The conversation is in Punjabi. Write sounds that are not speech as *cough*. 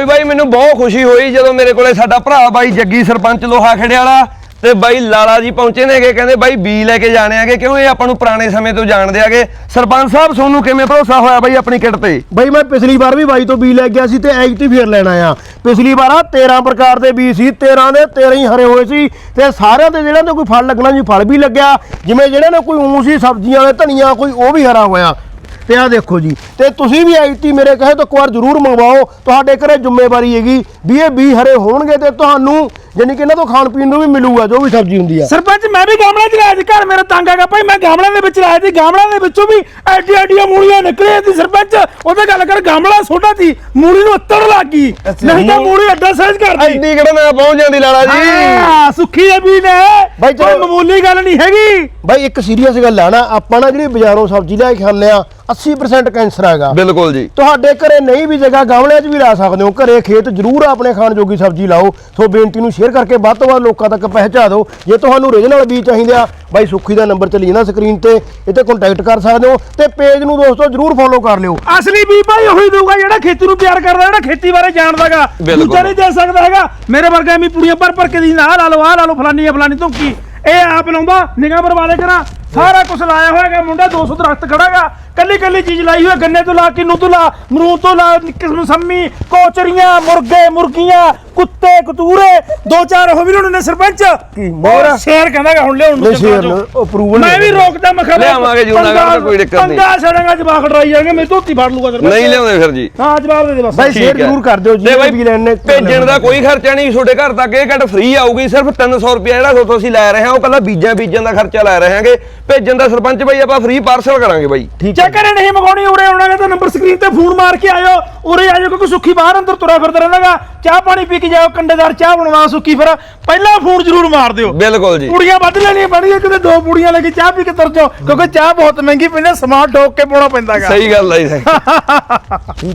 ਵੀ ਬਾਈ, ਮੈਨੂੰ ਬਹੁਤ ਖੁਸ਼ੀ ਹੋਈ ਜਦੋਂ ਮੇਰੇ ਕੋਲੇ ਸਾਡਾ ਭਰਾ ਬਾਈ ਜੱਗੀ ਸਰਪੰਚ ਲੋਹਾ ਖੇੜੇ ਵਾਲਾ ਤੇ ਬਾਈ ਲਾਲਾ ਜੀ ਪਹੁੰਚੇ ਨੇਗੇ, ਕਹਿੰਦੇ ਬਾਈ ਬੀ ਲੈ ਕੇ ਜਾਣੇ ਆਗੇ, ਕਿਉਂ ਇਹ ਆਪਾਂ ਨੂੰ ਪੁਰਾਣੇ ਸਮੇਂ ਤੋਂ ਜਾਣਦੇ ਆਗੇ? ਸਰਪੰਚ ਸਾਹਿਬ ਤੁਹਾਨੂੰ ਕਿਵੇਂ ਭਰੋਸਾ ਹੋਇਆ ਬਾਈ ਆਪਣੀ ਕਿੱਟ ਤੇ? ਬਈ, ਮੈਂ ਪਿਛਲੀ ਵਾਰ ਵੀ ਬਾਈ ਤੋਂ ਬੀ ਲੈ ਗਿਆ ਸੀ ਤੇ ਐਗਟੀ ਫੇਰ ਲੈਣਾ ਆ ਪਿਛਲੀ ਵਾਰ ਆ 13 ਪ੍ਰਕਾਰ ਦੇ ਬੀ ਸੀ 13 ਦੇ 13 ਹੀ ਹਰੇ ਹੋਏ ਸੀ ਤੇ ਸਾਰਿਆਂ ਦੇ ਜਿਹੜਾ ਤੇ ਕੋਈ ਫਲ ਲੱਗਣਾ ਜੀ ਫਲ ਵੀ ਲੱਗਿਆ। ਜਿਵੇਂ ਜਿਹੜਾ ਨੇ ਕੋਈ ਊਂ ਸੀ, ਸਬਜ਼ੀਆਂ ਵਾਲੇ, ਧਨੀਆ ਕੋਈ, ਉਹ ਵੀ ਹਰਾ ਹੋਇਆ। ਤੇ ਆ ਦੇਖੋ ਜੀ। ਤੇ ਤੁਸੀਂ ਵੀ ਆਈਟੀ ਮੇਰੇ ਕਹੇ ਤਾਂ ਇੱਕ ਵਾਰ ਜ਼ਰੂਰ ਮੰਗਵਾਓ। ਤੁਹਾਡੇ ਘਰੇ ਜ਼ਿੰਮੇਵਾਰੀ ਹੈਗੀ। ਵੀ ਇਹ ਬੀ ਹਰੇ ਹੋਣਗੇ ਤੇ ਤੁਹਾਨੂੰ ਜਾਨੀ ਕਿ ਇਹਨਾਂ ਤੋਂ ਖਾਣ ਪੀਣ ਨੂੰ ਵੀ ਮਿਲੂਗਾ ਜੋ ਵੀ ਸਬਜ਼ੀ ਹੁੰਦੀ ਆ। ਸਰਪੰਚ ਮੈਂ ਵੀ ਗਾਮਲਾ ਚ ਲਾਇਆ ਸੀ ਘਰ ਮੇਰਾ ਤੰਗ ਹੈਗਾ ਭਾਈ। ਮੈਂ ਗਾਮਲਿਆਂ ਦੇ ਵਿੱਚ ਲਾਇਆ ਸੀ ਗਾਮਲਿਆਂ ਦੇ ਵਿੱਚੋਂ ਵੀ ਐਡੀ ਐਡੀਆਂ ਮੂਲੀਆਂ ਨਿਕਲੀਆਂ ਸੀ ਸਰਪੰਚ। ਉਹਦੇ ਗੱਲ ਕਰ ਗਾਮਲਾ ਛੋਟਾ ਸੀ ਮੂਲੀ ਨੂੰ ਉੱਤੜ ਲੱਗ ਗਈ। ਨਹੀਂ ਤਾਂ ਮੂਲੀ ਐਡਾ ਸਾਈਜ਼ ਕਰਦੀ। ਐਡੀ ਕਿਹੜਾ ਨਾ ਪਹੁੰਚ ਜਾਂਦੀ ਲਾਲਾ ਜੀ। ਹਾਂ ਸੁੱਖੀ ਦੇ ਵੀ ਨੇ। ਬਾਈ ਚਲੋ- ਕੋਈ ਮਾਮੂਲੀ ਗੱਲ ਨਹੀਂ ਹੈਗੀ। ਬਾਈ ਇੱਕ ਸੀਰੀਅਸ ਗੱਲ ਆ ਨਾ ਆਪਾਂ ਨਾ ਜਿਹੜੀ ਬਾਜ਼ਾਰੋਂ ਸਬਜ਼ੀ ਲੈ ਕੇ ਖਾਂਦੇ ਆ 80% ਕੈਂਸਰ ਹੈਗਾ। ਬਿਲਕੁਲ ਜੀ। ਤੁਹਾਡੇ ਘਰੇ ਨਹੀਂ ਵੀ ਜਗ੍ਹਾ ਗਮਲਿਆਂ 'ਚ ਵੀ ਲਾ ਸਕਦੇ ਹੋ। ਘਰੇ ਖੇਤ ਜ਼ਰੂਰ ਆਪਣੇ ਖਾਣ ਜੋਗੀ ਸਬਜ਼ੀ ਲਾਓ। ਸੋ ਬੇਨਤੀ ਨੂੰ ਸ਼ੇਅਰ ਕਰਕੇ ਵੱਧ ਤੋਂ ਵੱਧ ਲੋਕਾਂ ਤੱਕ ਪਹੁੰਚਾ ਦਿਓ। ਜੇ ਤੁਹਾਨੂੰ ਓਰੀਜਨਲ ਬੀਜ ਚਾਹੀਦੇ ਆ ਬਾਈ ਸੁੱਖੀ ਦਾ ਨੰਬਰ ਚੱਲੀ ਨਾ ਸਕਰੀਨ ਤੇ। ਤੇ ਕੰਟੈਕਟ ਕਰ ਸਕਦੇ ਹੋ। ਤੇ ਪੇਜ ਨੂੰ ਦੋਸਤੋ ਜ਼ਰੂਰ ਫੋਲੋ ਕਰ ਲਿਓ। ਅਸਲੀ ਵੀ ਭਾਈ ਉਹੀ ਦਊਗਾ ਜਿਹੜਾ ਖੇਤੀ ਨੂੰ ਪਿਆਰ ਕਰਦਾ ਜਿਹੜਾ ਖੇਤੀ ਬਾਰੇ ਜਾਣਦਾਗਾ। ਦੂਜਾ ਨਹੀਂ ਦੇ ਸਕਦਾ ਹੈਗਾ। ਮੇਰੇ ਵਰਗਾ ਐਵੇਂ ਪੁੜੀਆਂ ਪਰ ਪਰ ਕੇ ਦੀ ਆਹ ਲਾ ਲਓ ਲਾ ਲਓ ਫਲਾਨੀ ਆ ਫਲਾਨੀ ਧੁੱਕੀ ਇਹ ਆਪ ਲਾਉਂਦਾ ਨਿਗਾਹ ਬਰਬਾਦੇ ਕਰਾਂ। ਸਾਰਾ ਕੁਝ ਲਾਇਆ ਹੋਇਆ ਹੈਗਾ। ਮੁੰਡਾ 200 ਦਰਖਤ ਖੜਾਗਾ ਕੱਲੀ ਕੱਲੀ ਚੀਜ਼ ਲਾਈ ਹੋਈ ਹੈ ਗੰਨੇ ਤੋਂ ਲਾ ਕਿੰਨੂ ਤੋਂ ਲਾ ਮਰੂਦ ਤੋਂ ਲਾ ਕਿਸਮ ਸੰਮੀ ਕੋਚਰੀਆਂ ਮੁਰਗੇ ਮੁਰਗੀਆਂ ਕੁੱਤੇ ਕਤੂਰੇ ਦੋ ਚਾਰ ਉਹ ਵੀ ਲਿਆਉਣੇ ਨੇ ਸਰਪੰਚ। ਕੀ, ਸ਼ੇਰ ਕਹਿੰਦਾ ਹੈਗਾ ਹੁਣ ਲਿਆਉਣ ਨੂੰ ਸ਼ੇਰ। ਅਪਰੂਵਲ ਮੈਂ ਵੀ ਰੋਕਦਾ ਮੈਂ ਖਬਰ ਲਿਆਵਾਂਗੇ ਜੀ, ਉਹਨਾਂ ਨਾਲ ਕੋਈ ਦਿੱਕਤ ਨਹੀਂ। ਪੰਗਾ ਛੜਾਂਗਾ ਜਵਾਕ ਡਰਾਈ ਜਾਣਗੇ ਮੇਰੇ ਧੋਤੀ ਫੜ ਲੂਗਾ ਸਰਪੰਚ। ਨਹੀਂ ਲਿਆਉਂਦੇ ਫਿਰ ਜੀ। ਹਾਂ ਜਵਾਬ ਦੇ ਦੇ ਬਸ। ਸ਼ੇਅਰ ਹੈ। ਜ਼ਰੂਰ ਕਰ ਦਿਓ ਜੀ ਵੀ ਲੈਣੇ ਭੇਜਣ ਦਾ ਕੋਈ ਖਰਚਾ ਨਹੀਂ ਤੁਹਾਡੇ ਘਰ ਤੱਕ ਇਹ ਕੱਟ ਫ੍ਰੀ ਆਊਗੀ ਸਿਰਫ 300 ਰੁਪਏ ਜਿਹੜਾ ਤੁਹਾਡੇ ਤੋਂ ਅਸੀਂ ਲੈ ਰਹੇ ਹਾਂ ਉਹ ਕੱਲਾ ਬੀਜਾਂ ਬੀਜਾਂ ਦਾ ਖਰਚਾ ਲੈ ਰਹੇ ਹਾਂਗੇ। ਭੇਜਣ ਦਾ ਸਰਪੰਚ ਬਾਈ ਆਪਾਂ ਫ੍ਰੀ ਪਾਰਸਲ ਕਰਾਂਗੇ ਬਾਈ। ਠੀਕ ਚੈੱਕ ਕਰੇ ਨਹੀਂ ਮੰਗਾਉਣੀ ਉਰੇ ਆਉਣਾ ਗਾ ਤਾਂ ਨੰਬਰ ਸਕਰੀਨ ਤੇ ਫੋਨ ਮਾਰ ਕੇ ਆਇਓ। ਉਰੇ ਆਇਓ ਕਿਉਂਕਿ ਸੁੱਖੀ ਬਾਹਰ ਅੰਦਰ ਤੁਰਿਆ ਫਿਰਦਾ ਰਹਿੰਦਾਗਾ ਚਾਹ ਪਾਣੀ ਪੀ ਕੇ ਜਾਓ ਕੰਡੇਦਾਰ ਚਾਹ ਬਣਵਾ ਸੁੱਖੀ ਫਿਰ। ਪਹਿਲਾਂ ਫੋਨ ਜ਼ਰੂਰ ਮਾਰ ਦਿਓ। ਬਿਲਕੁਲ ਜੀ। ਪੁੜੀਆਂ ਵੱਧ ਲੈਣੀਆਂ ਪੈਣਗੀਆਂ ਕਿਤੇ ਦੋ ਪੁੜੀਆਂ ਲੈ ਕੇ ਚਾਹ ਪੀ ਕੇ ਤੁਰ ਜਾਓ ਕਿਉਂਕਿ ਚਾਹ ਬਹੁਤ ਮਹਿੰਗੀ ਪੈਂਦੀ ਸਮਾਨ ਠੋਕ ਕੇ ਪਾਉਣਾ ਪੈਂਦਾਗਾ ਸਹੀ ਗੱਲ ਹੈ ਜੀ *laughs*